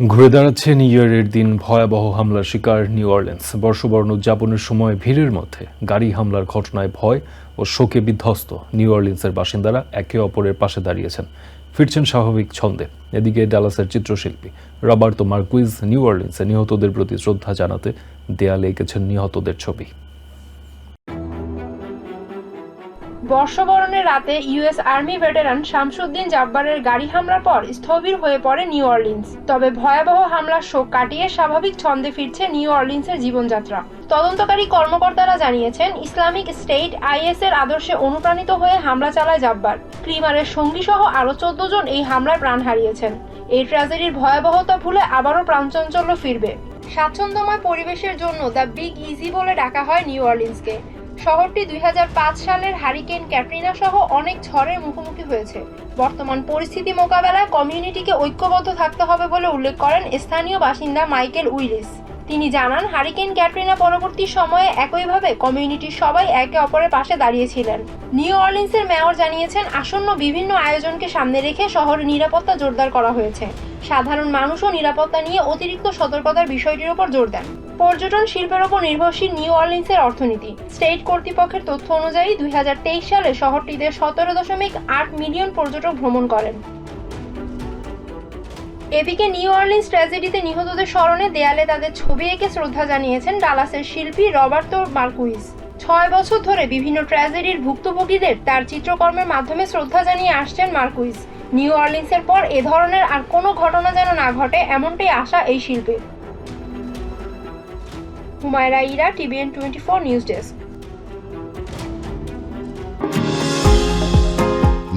ঘুরে দাঁড়াচ্ছে নিউ ইয়ারের দিন ভয়াবহ হামলার শিকার নিউ অরলেন্স বর্ষবরণ উদযাপনের সময় ভিড়ের মধ্যে গাড়ি হামলার ঘটনায় ভয় ও শোকে বিধ্বস্ত নিউ অরলিন্সের বাসিন্দারা একে অপরের পাশে দাঁড়িয়েছেন। ফিরছেন স্বাভাবিক ছন্দে। এদিকে ডালাসের চিত্রশিল্পী রবার্তো মার্কুইজ নিউ অরলিন্সে নিহতদের প্রতি শ্রদ্ধা জানাতে দেয়ালে এঁকেছেন নিহতদের ছবি। বর্ষবরণের রাতে ইউএস আর্মি ভেটারান শামসুদ্দিন জাব্বারের গাড়ি হামলার পর স্থবির হয়ে পড়ে নিউ অরলিন্স। তবে ভয়াবহ হামলার শোক কাটিয়ে স্বাভাবিক ছন্দে ফিরছে নিউ অরলিন্সের জীবনযাত্রা। তদন্তকারী কর্মকর্তারা জানিয়েছেন, ইসলামিক স্টেট আইএস এর আদর্শে অনুপ্রাণিত হয়ে হামলা চালায় জাব্বার। ক্রিমারের সঙ্গী সহ আরও চোদ্দ জন এই হামলায় প্রাণ হারিয়েছেন। এই ট্র্যাজেডির ভয়াবহতা ভুলে আবারও প্রাণচঞ্চল্য ফিরবে। স্বাচ্ছন্দ্যময় পরিবেশের জন্য দ্য বিগ ইজি বলে ডাকা হয় নিউ অরলিন্সকে। শহরটি দুই হাজার পাঁচ সালের হারিকেন ক্যাটরিনা সহ অনেক ঝড়ের মুখোমুখি হয়েছে। বর্তমান পরিস্থিতি মোকাবেলায় কমিউনিটিকে ঐক্যবদ্ধ থাকতে হবে বলে উল্লেখ করেন স্থানীয় বাসিন্দা মাইকেল উইলিস। তিনি জানান, হারিকেন ক্যাটরিনা পরবর্তী সময়ে একইভাবে কমিউনিটির সবাই একে অপরের পাশে দাঁড়িয়েছিলেন। নিউ অরলিন্সের মেয়র জানিয়েছেন, আসন্ন বিভিন্ন আয়োজনকে সামনে রেখে শহরের নিরাপত্তা জোরদার করা হয়েছে। সাধারণ মানুষও নিরাপত্তা নিয়ে অতিরিক্ত সতর্কতার বিষয়টির উপর জোর দেন। পর্যটন শিল্পের ওপর নির্ভরশীল নিউ অরলিন্সের অর্থনীতি। স্টেট কর্তৃপক্ষের তথ্য অনুযায়ী, দুই হাজার তেইশ সালে শহরটিতে সতেরো দশমিক আট মিলিয়ন পর্যটক ভ্রমণ করেন। এদিকে নিউ অরলিন্স ট্র্যাজেডিতে নিহতদের স্মরণে দেয়ালে তাদের ছবি এঁকে শ্রদ্ধা জানিয়েছেন ডালাসের শিল্পী রবার্তো মার্কুইজ ছয় বছর ধরে বিভিন্ন ট্র্যাজেডির ভুক্তভোগীদের তার চিত্রকর্মের মাধ্যমে শ্রদ্ধা জানিয়ে আসছেন মার্কুইজ নিউ অরলিন্সের পর এ ধরনের আর কোনো ঘটনা যেন না ঘটে, এমনটাই আশা এই শিল্পীর। Humayra Ira, TVN twenty four news desk.